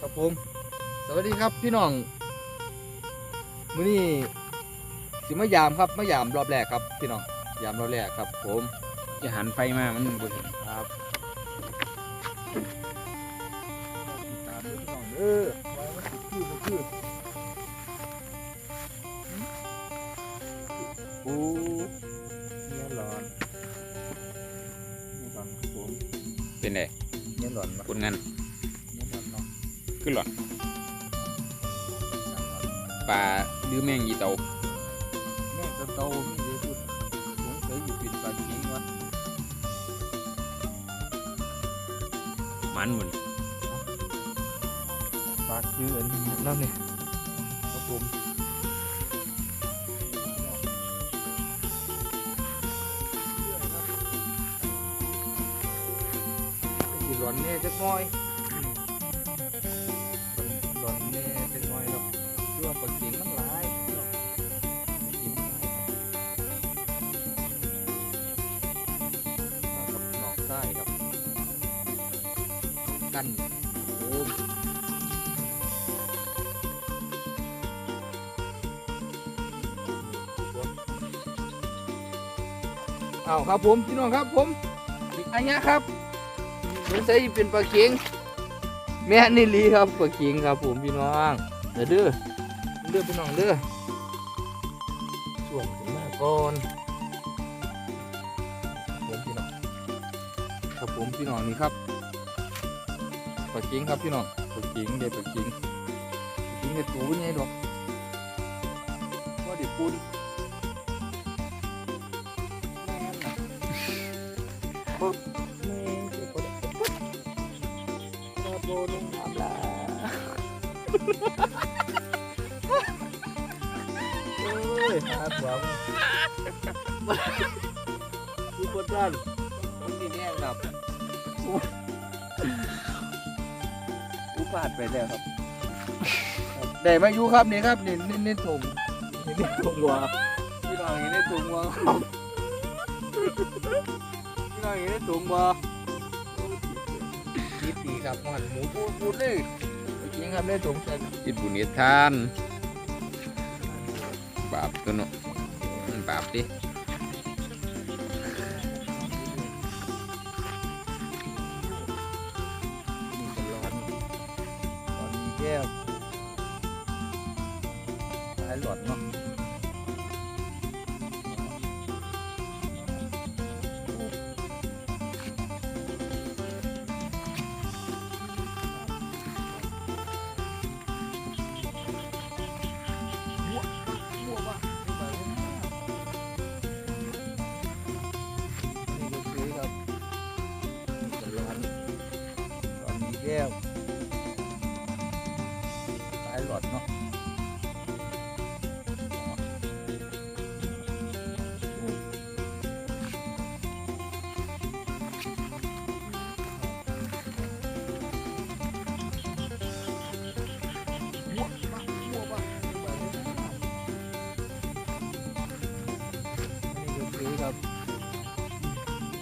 ครับผม สวัสดีครับพี่น้องมื้อนี้สิมายามครับมายามรอบแรกครับ พี่น้องยามรอบแรกครับ ผมจะหันไฟมามันบ่เห็นครับตามด้วยพี่น้องเออไว้มันคือมันคือโอ้เนี่ยร้อนเนี่ยร้อนครับผมเป็นไงเนี่ยร้อนมาผลงาน คือหลอดปลาหรือแมงยีเตาแม่ก็โตมีเยอะสุดผมเคยอยู่ปิดปากทิ้งวะมันหมุนปากคืออันนี้นั่นเนี่ยครับผมสิร้อนแน่จักหน่อย เพื่อปากทิ้งมันหลายเนาะกินหลายครับมากับนอกใต้ครับกันโอ้มเอาครับผมพี่น้องครับผมอันนี้ครับสงสัยเป็นปลาเค็งแม่นี่ลีครับปลาเค็งครับผมพี่น้องเด้อด้อ เลือพี่น้องเลือช่วงถึงมาก่อนผมพี่น้องครับผมพี่น้องนี่ครับปลากิ้งครับพี่น้องปลากิ้งเด็ดปลากิ้งกิ้งเด็ดปูนไงดอกว่าเด็ดปูน หาหวังดูบนด้านมันนี่แน่ครับอุบาทไปแล้วครับได้มาอยู่ครับนี่ครับนี่นี่นี่ถุงนี่นี่ถุงวัวพี่น้องนี่นี่ถุงวัวครับพี่น้องนี่นี่ถุงวัวคิดดีครับมันหมูพูดพูดเลยจริงครับได้ถุงใส่จิตบุญนิทานบาปตัวเนาะ มันบดิ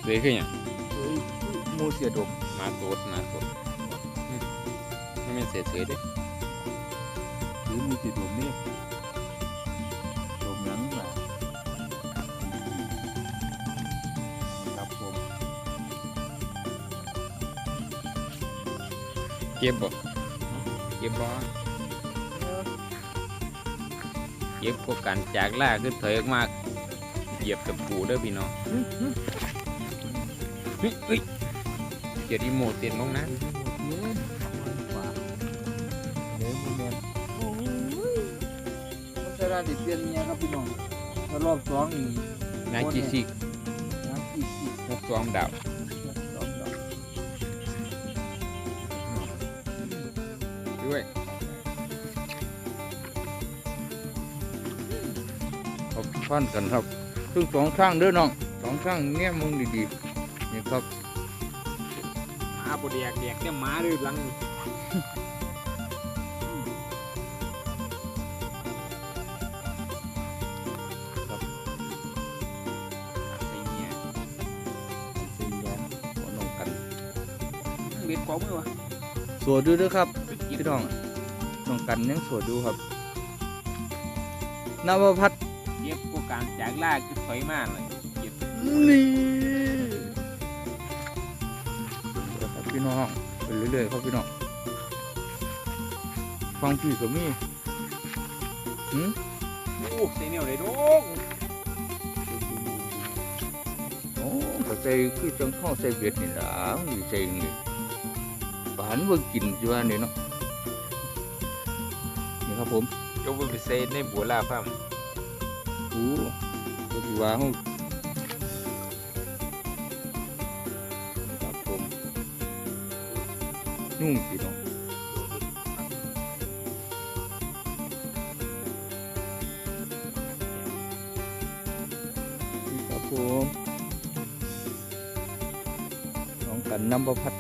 เวยคือหยังคือหมูเสียดมหมาโตดหมาโตดอืมไม่เป็นเสียเฉยๆเด้หรือหมูเสียดมนี่ดมหยังล่ะครับผมเก็บบ่เก็บบ่เก็บพวกการจากล่าคือถอยออกมาเหยียบกับปูเด้อพี่น้อง เฮ้ยเฮ้ยเดี๋ยวรีโมทเตียนลงนะเดี๋ยวมึงแม่นโอ้ยมันจะได้เปลี่ยนเนี่ยครับพี่น้องถ้ารอบสองนี่นาจิซิกน้ำอีกอีกหกสองดาวสองดอกด้วยครับพันกันครับซึ่งสองข้างเด้อน้องสองข้างแง่มึงดีๆ นี่ครับหมาบ่แดกแดกแต่หมาดื้อหลังใส่เงี้ยสี่แยกหัวลงกันเบ็ดกว่ามือวะสวยด้วยเด้อครับเป็นพี่น้องน้องกันยังโสดอยู่ครับนวพัฒน์เก็บพวกการจากล่าคือถอยมาเลยเก็บนี่ พี่น้องไปเรื่อยๆครับพี่น้องฟังพี่ก็มีหืมโอ้เซเนียลเลยลูกโอ้ก็ใส่คือจังข้อใส่เบ็ดนี่ล่ะมีใส่นี่ปานเบิ่งกินอยู่ว่านี่เนาะนี่ครับผมยกไปเซนในบัวลาพัมโอ้ก็สิว่าเฮา นุ่งสิเนาะนี่ครับผมน้องกันน้ำประพัด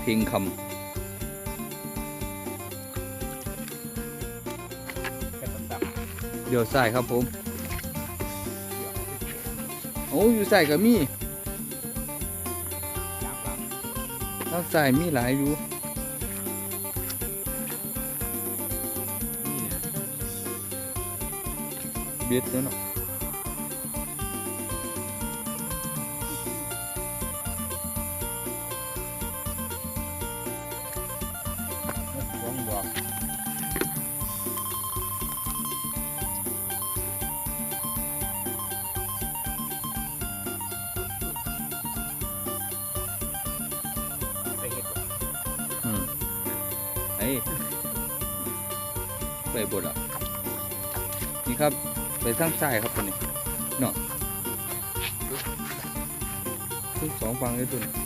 เพียงคแค่ต่ำำเดี๋ยวใส่ครับผม โอ้อยู่ใส่ก็มี ทางใส่มีหลายอยู่ำนี่นะเบ็ดเนาะ ไปบดอะ นี่ครับ ไปทางซ้ายครับคนนี้เนาะทุกสองฟังเลยตัวนี้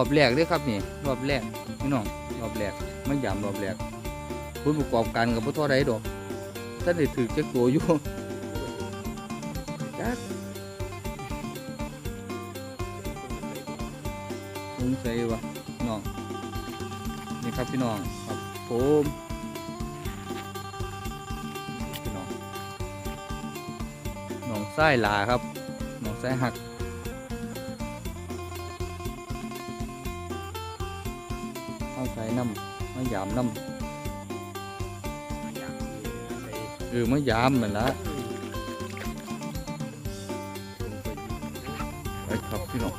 อรอบแรกเด้วยครับนี่รอบแรกพี่น้องรอบแรกมันยามรอบแรกผลประกอบการกับพ่อท่อใดดอกถ้าได้ถือจักตัวอยู่จักสงสัยวะน้องนี่ครับพี่น้องครับผมพี่น้องน้องไส้ลาครับน้องไส้หัก ยามน้มาอย่างนี้ใส่ำเออมายามนั่นละไปครับพี่น้อง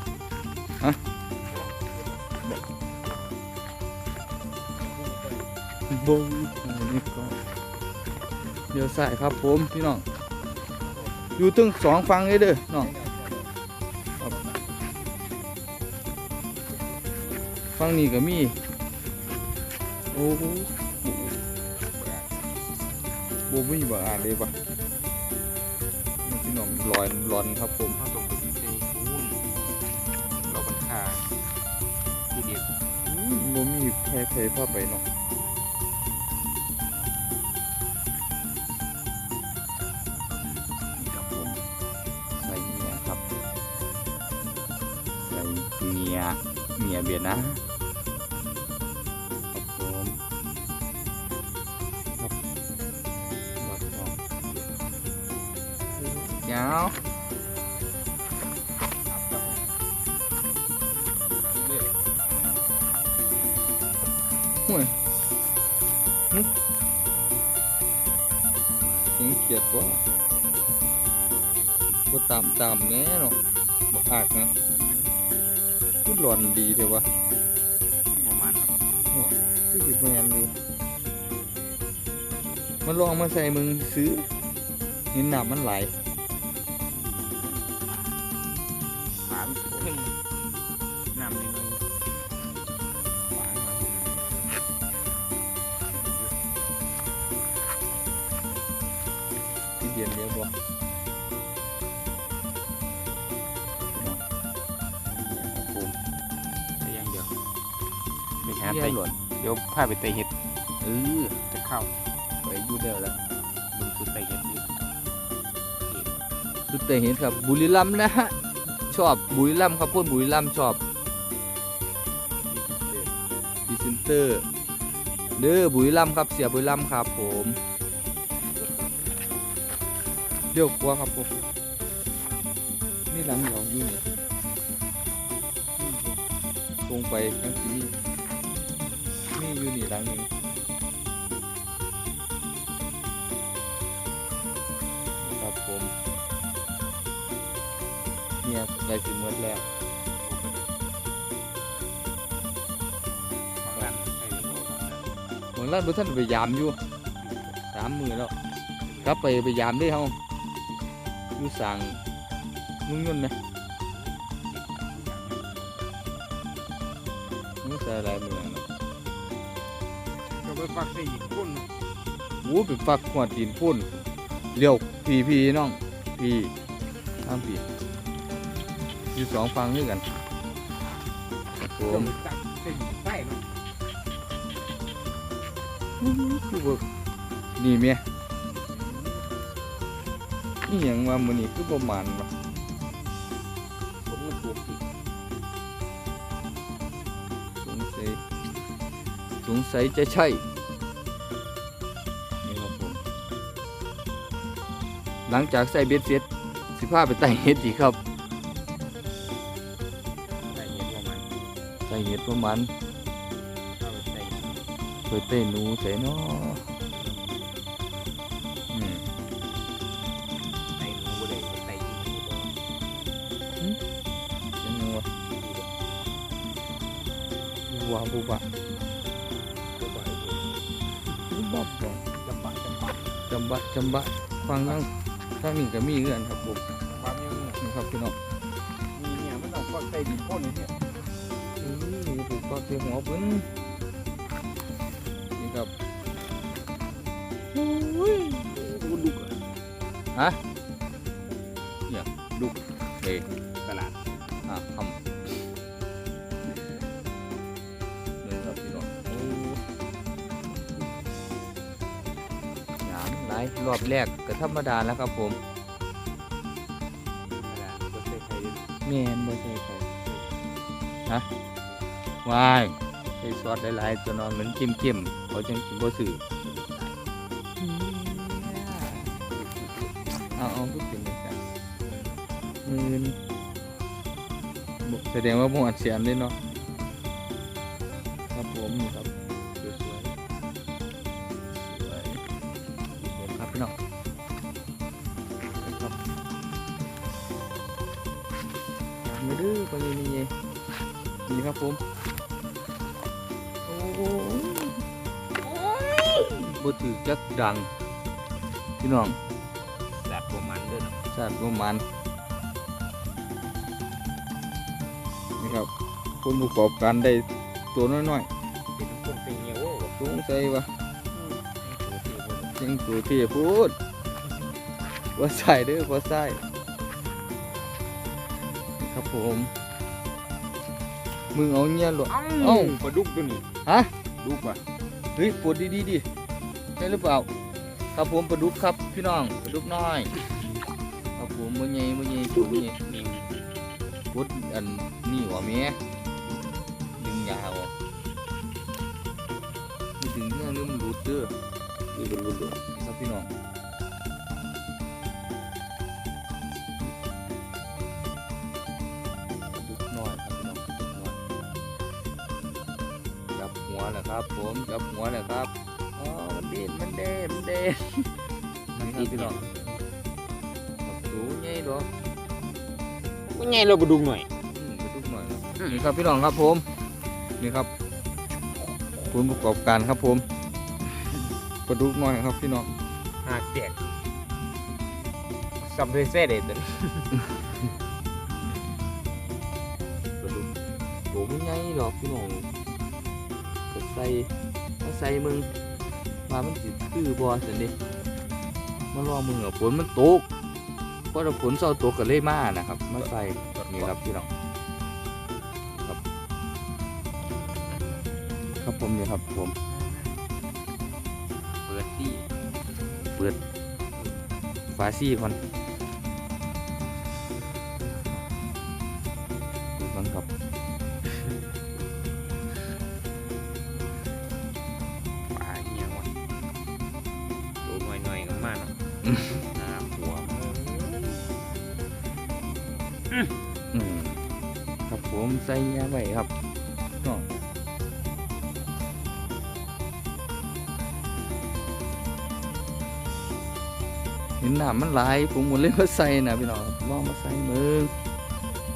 ฮะบงอันนี้ก็เดี๋ยวใส่ครับผมพี่น้องอยู่ตึงสองฟังเลยเด้อน้องครับฟังนี้ก็มี โอ้โหโบไม่มีบาอ่านเลยปะนี่พี่น้องลอยร้อนครับผมเขาต้องไปใส่คูนเราบันคาที่เดียวโบมีแพ้แพ้ผ้าไปเนาะนี่ครับผมใส่เมียครับใส่เมียเมียเบียดนะ เสียงเขียดว่าบ่ตามตามแน่เนาะบ่อากนะคือหลอนดีเถอะวะประมาณคือสิแมนอยู่มันลองมาใส่มึงซื้อเห็นหนามันไหลาเยี่ไปยหล่นเดี๋ยวพาไปเตะเห็ดเออจะเข้าไปดูเดียวแล้วมึงสุดใจเย็นดิดูแต่เห็นครับบุรีรัมย์นะฮะชอบบุรีรัมย์ครับพวกบุรีรัมย์ชอบพรีเซนเตอร์เด้อบุรีรัมย์ครับเสียบุรีรัมย์ครับผมเดี๋ยวกลัวครับผมนี่หลังเหลองอยู่นี่ตรงไปทั้งที่นี่ นี่อยู่นี่หลังหนึงครับผมเนี่ยได้สิเมื่อแล้วบางร้านใส่โลบางร้านบางร้านบ่ท่านไปยามอยู่สามมือแล้วกลับไปไปยามได้เฮาอยู่สั่งมึงเงินไหม ก็ไปฟักใส่อีกคนโอ้ไปฟักหัวตีนพุ่นเลี้ยวพีพีน้องพีทางพีอยู่สองฟังด้วยกันครับผก็มไปตักใส่ไส้มันคือบ่นี่เมียนี่ยังว่ามื้อนี้คือบ่หมานวะผมก็ปลูกอีกสงสัยสงสัยจะใช่ หลังจากใส่เบ็ดเสร็จสิพาไปไต่เห็ดอีกครับใส่เย็นประมาณไต่เห็ดประมาณเอาไปใส่เคยเต้หนูใส่เนาะอืมใส่หนูบ่ได้ใส่อีกนี่บ่ยังไงวะว้าวบุบะบ่บ่ให้ดูบุบะบ่จำปาจำปาจำบะจำบะฟังนั่ง ทางนี้ก็มีเงื่อนครับผมความยังนี่ครับพี่น้องมีเนี่ยมันต้องฟักใส่ดินพ่นเนี่ยอือถูกปากเสียหัวเพิ่นนี่ครับกูดุกอะฮะ อบแรกก็ธรรมดาแล้วครับผมตลาดก็ใส่ไข่ดิแม่นบ่ใช่ไข่ฮะวายใส่ซอสหลายๆตัวเนอนเหมือนเข้มๆเขาจังสิบ่ซื้อเอาเอาทุกสิ่งเลยกันมืนบ่แสดงว่าบ่อัดเสียงเลยเนาะครับผมนี่ครับ ถือจักดัง พี่น้องสัตว์ประมาณเด้อเนาะชาติประมาณนี่ครับคนประกอบการได้ตัวน้อยเป็นพวกเป็นเงี้ยวบ่ๆสงสัยว่าตัวที่บ่จังตัวที่พูดว่าใส่เด้อว่าใส่นี่ครับผม มึงเอาเงี้ยหรอ เอ้าเอ้าปลาดุกตัวนี้ฮะ ดุกว่ะเฮ้ยปวดดีๆดิ ใช่หรือเปล่า ครับผมปลาดุกครับพี่น้องปลาดุกน้อยครับผมมือใหญ่มือใหญ่จูมือใหญ่นี่ปวดอันนี่หัวแม่ดึงยาวไม่ดึงเงี้ยเรื่มันหลุดเด้อนี่เป็นรุ่นครับพี่น้องดุกน้อยครับพี่น้องจับหัวแหละครับ ผมจับหัวแหละครับ มันเด้มันนี่คติรับพี่น้ดเนาะองครับดูใหญ่ดอกมันไงเราปลาดุกหน่อยอืมไปดุกหน่อยเนาะอืมนี่ครับพี่น้องครับผม นี่ครับคุณประกอบการครับผมปลาดุกน้อยครับพี่น้องหากแตกสับเลยเส้เด็ดตัวนี้ปลาดุกโหไม่ใหญ่ดอกพี่น้องก็ใส่มาใส่มึง มามันสิคือบอสันดิมารอมึงเหรอฝนมันตกเพราะเราฝนเศร้าตกก็เล่มานะครับมาใส่นี่ครับพี่น้องครับ ครับผมนี่ครับผมเปิดที่เปิดฟาซี่คน นาะหน้าหัวครับผมใส่ยาไว้ครับเนาะเห็นหน้ำมันไหลายผมหมดเลยมาใส่นะพี่น้องลองมาใส่มือ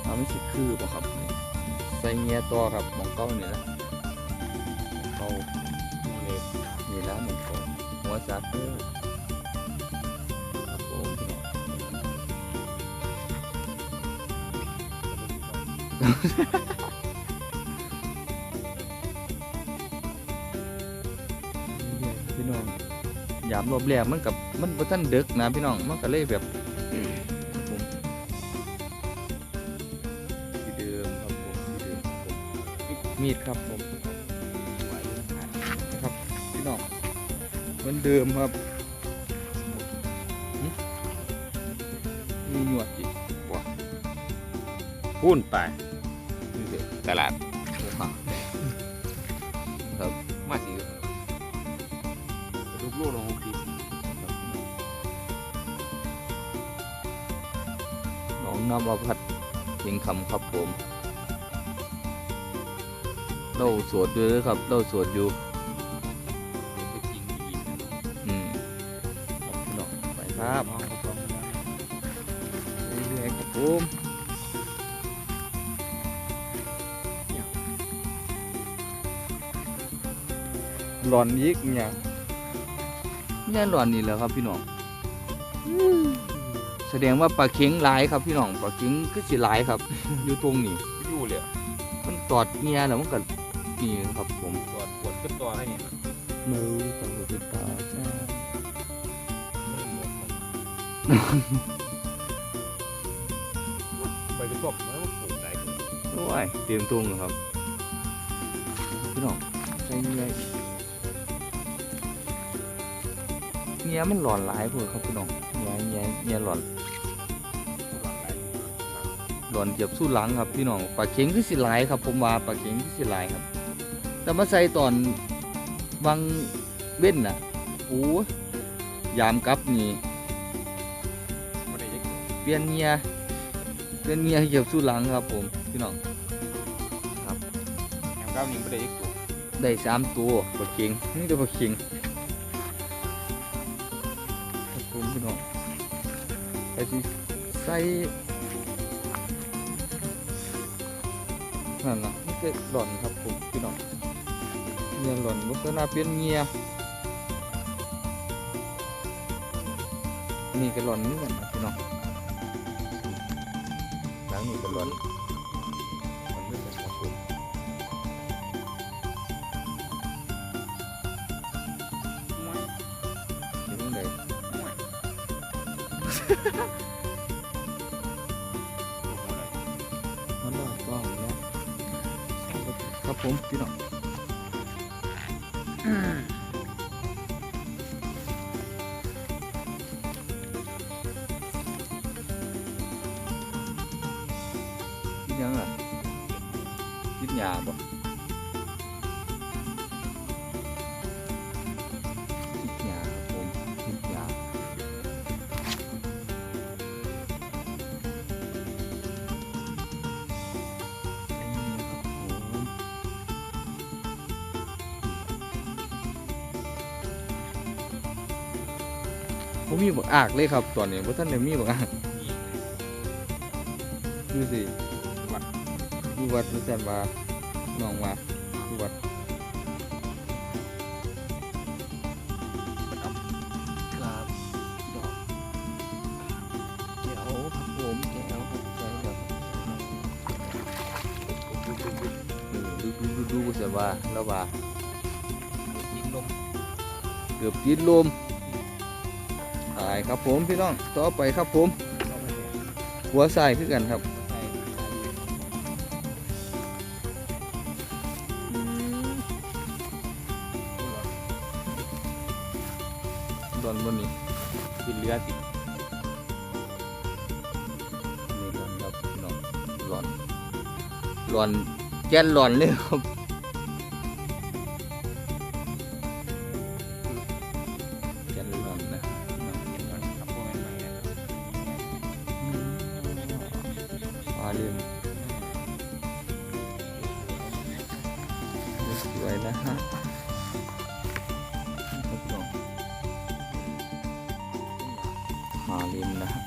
เอาไม่สิคือบ่ครับ ใส่เงี้ยต่อครับมองเก้านี่ละเก้าเล็บนี่และหมองเก้าหัวจักเด้อ พี่น้องยามรอบแรกมันกับมันบ่ทันดึกนะพี่น้องมันก็เลยแบบผมที่เดิมครับผมที่เดิมครับผมมีดครับผมนะครับพี่น้องเหมือนเดิมครับหึมีหนวดอีกว้าพูนไปนี่เด็ก ตลาดครับมาสิรูปลูกลงทีน้องนำมาพัดเพียงคำครับผมเล่าสวดด้วยนะครับเล่าสวดอยู่ หลอนยิกเนี่ยเนี่ยหลอนนี่แหละครับพี่น้องแสดงว่าปลาเข็งหลายครับพี่น้องปลาเข็งก็สิหลายครับ อยู่ตรงนี้อยู่เลยมันตอดเงียแล้วมันก็นี่ครับผมปวดปวดขึ้นตัวอะไรเนี่ยมือจังหวะเป็นตาจ้าไปกระสอบมันปลูกได้โอ้ยเตรียมตุ้งแล้วครับพี่น้องใส่เงีย งียมันหลอนหลายพวกครับพี่น้องเงียเงียเงียหลอนหลอนเจ็บสู้หลังครับพี่น้องปลาเข็งคือสิหลายครับ ผมว่าปลาเข็งคือสิหลายครับ แต่มาใส่ตอนบางเว้นน่ะโอ้ยยามกลับนี่ไม่ได้ยังเปลี่ยนเงียเปลี่ยนเงียเก็บสู้หลังครับ ผมพี่น้องแอมก้าวยิงไม่ได้ยังตัวได้สามตัวปลาเค็งนี่ตัวปลาเค็ง ใส่นั่นนะนี่ก็หล่อนครับผมพี่น้องเงียหล่อนลักษณะเปลี่ยนเงียนี่ก็หล่อนนี่กันนะพี่น้องหลังนี่ก็หล่อน ครับผ อากเลยครับตอนนี้เพราะท่านเนี่ยมีบักอากดูสิวัดดูวัดดูแต่ว่าน้องมาดูวัดครับดอกเดี๋ยวครับผมเดี๋ยวครับใส่แบบอืมดูดูดูดูเสียว่าแล้วว่ายิงลมเกือบติดลมตายครับผมพี่น้องต่อไปครับผม หัวใส่คือกันครับดอนบนนี้ขึ้นเรือสินี่ร้อนครับพี่น้องร้อนร้อนแก๊สร้อนเลยครับ มาเล่นสวยนะฮะครับพี่น้องมาเล่นนะฮะ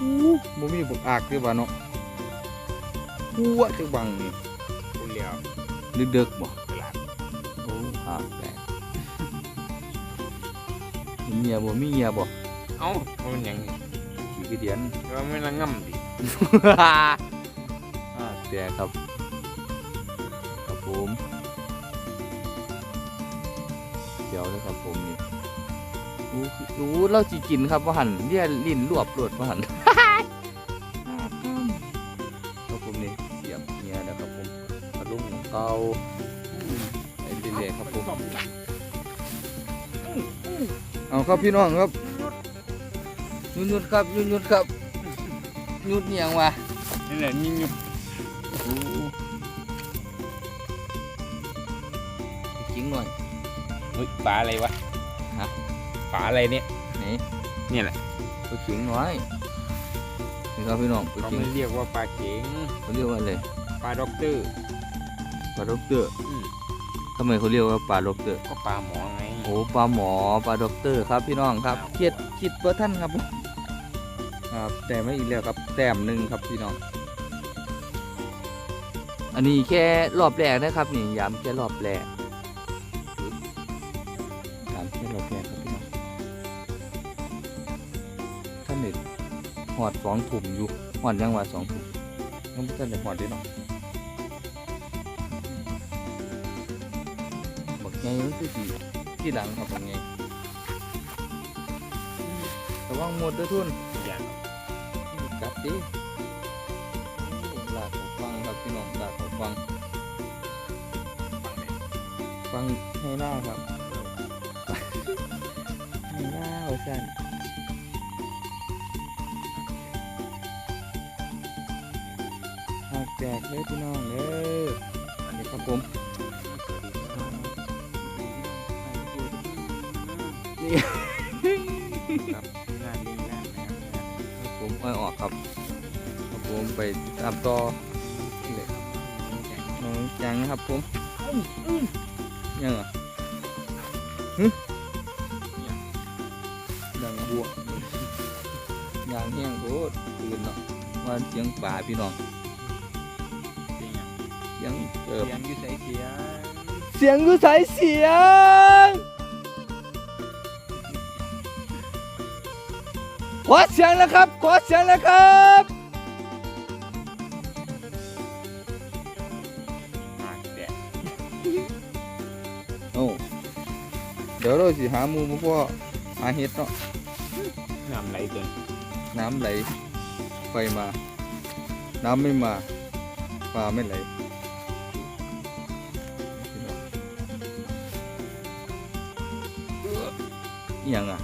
อู้บ่มีบุกอากด้วยบ้าเนาะหัวจะบังนี่พูดเรียวดึกๆบ่ตลาดโอ้หากแตกเมียบ่มีเมียบ่เอ้ามันยัง กระเดียนว่าไม่ละง่ำดิอ่าแต่ครับ ครับผม เดี๋ยวเลยครับผมนี่อู้คืออู้เราจีกินครับว่าหันเรียลิ้นรวบรวดว่าหันครับผมนี่เสียบเนี่ยนะครับผมกระลุงเกาไอ้เรื่อยๆครับผมเอาครับพี่น้องครับ ยุดยุดๆครับยุดยุดๆครับยุดเนียงวะนี่แหละยิ่งยุบโอ้จริงหน่อยเฮ้ยปลาอะไรวะฮะปลาอะไรเนี่ยไหนเนี่ยแหละปลาเข็งน้อยนี่ครับพี่น้องปลาเขาเข็งไม่เรียกว่าปลาเข็งเขาเรียกว่าอะไรปลาด็อกเตอร์ปลาด็อกเตอร์อืมทำไมเขาเรียกว่าปลาด็อกเตอร์ก็ปลาหมอไงโอ้ปลาหมอปลาด็อกเตอร์ครับพี่น้องครับครับคิดคิดเบอร์ท่านครับผม ครับแต่ไม่อีกแล้วครับแต้มหนึ่งครับพี่น้องอันนี้แค่รอบแรกนะครับนี่ย้ำแค่รอบแรกย้ำแค่รอบแรกครับพี่น้องท่านเน็ตหอดสองถุ่มอยู่หอดยังว่าสองถุ่มยังท่านได้หอดด้เนาะบักไงมันคือสีที่หลังครับบักไงระวังหมดด้วยทุนอย่างกั ดดิลากของฟังครับพี่น้องลากของฟัง ฟังให้หน้าครับให้หน้าว่าสั่นหักแจกเลยพี่น้องเลยนนี้ครับผมครับ ครับผมเอาออกครับครับผมไปตามต่อเลยน้องจังนะครับผมยังอะฮึดังบัวยางแห้งโคตรตื่นเนาะว่าเสียงป่าพี่น้องจริงอะเสียงเกิบเสียงอยู่ใส่เสียงเสียงคือสายเสียง ขอเสียงแล้วครับ ขอเสียงแล้วครับมากแดดโอ้เดี๋ยวเราสิหาหมูมาพ่อหาเห็ดเนาะน้ำไหลจนน้ำไหลไฟมา น้ำไม่มาปลาไม่ไหลอหยังอะ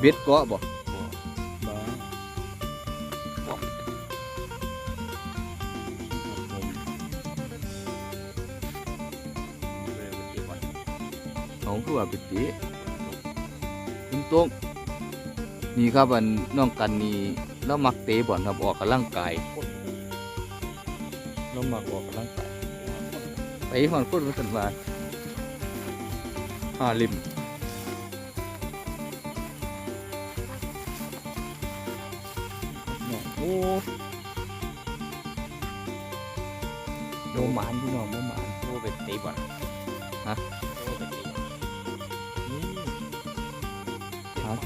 เบ็ดเกาะบ่บ้ เขาคือว่าเป็นตีคุณตรงนี่ครับอันน้องกันนี่เรามักเตะบอลครับออกกำลังกายเรามักออกกำลังกายไปหอนคนมาสันว่าห้าลิมโอ้โดหมานพี่น้องโดหมานโอ้เป็นตีบอลฮะ ครับ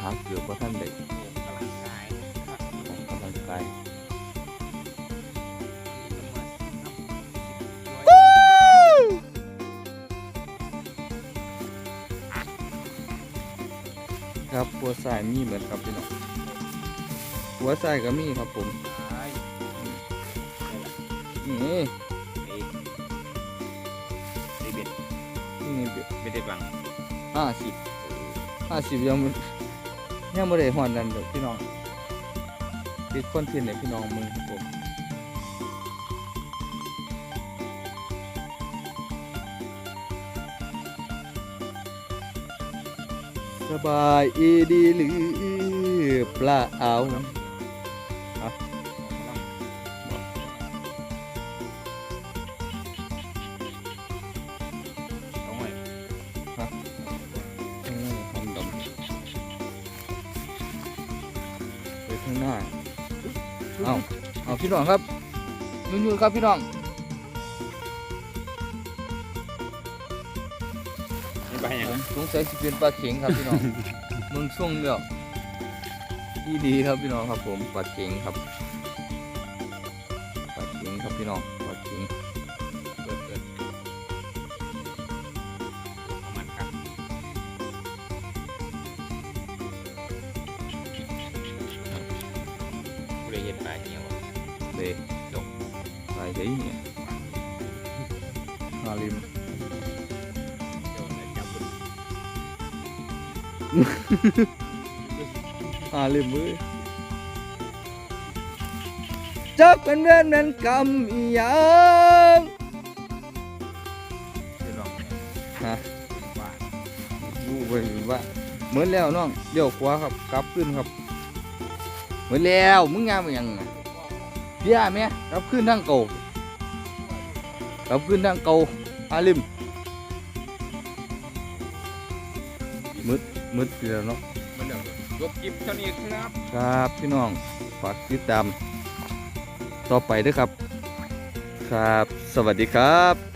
หาเกือบว่าท่านได้โอ้กำลังกายนะครับออกกำลังกายครับหัวสายมีเหมือนครับพี่น้องหัวสายก็มีครับผมใช่นี่ตีตีเบ็ดนี่ยังไงเดี๋ยวไม่ได้บังห้าสิบ ห้าสิบยังบ่ยังไม่ได้หอนนั่นเด็กพี่น้องติดคนเทนต์ให้พี่น้องมึงครับผมสบายอีดีหรือเปล่า น้องครับยุ่นๆครับพี่น้องนี่ไปยังผมสงสัยสิเป็นปลาเข็งครับพี่น้องเมืองช่วงเดียวที่ดีครับพี่น้องครับผมปลาเข็งครับปลาเข็งครับพี่น้องปลาเข็งเปิดเปิดเอามันครับผู้ใดเห็นปลาเหี่ยวเด็จบไปเฮ้ยเนี่ยฮาลิมเดี๋ยวจะจับมันฮาลิมเว้ยจักเป็นเว้นเป็นกรรมอีหยังเดี๋ยว ลองฮะว่าดูไปว่าเหมือนแล้วน้องเดี๋ยวขวาครับกลับขึ้นครับเหมือนแเบี้ยแม่กลับขึ้นทางเก่ากลับขึ้นทางเก่าอาลิมมืดมืดเดียวเนาะมันเดี๋ยวจบคลิปเท่านี้ครับ ครับพี่น้องฝากติดตาม ต่อไปด้วยครับ ครับ สวัสดีครับ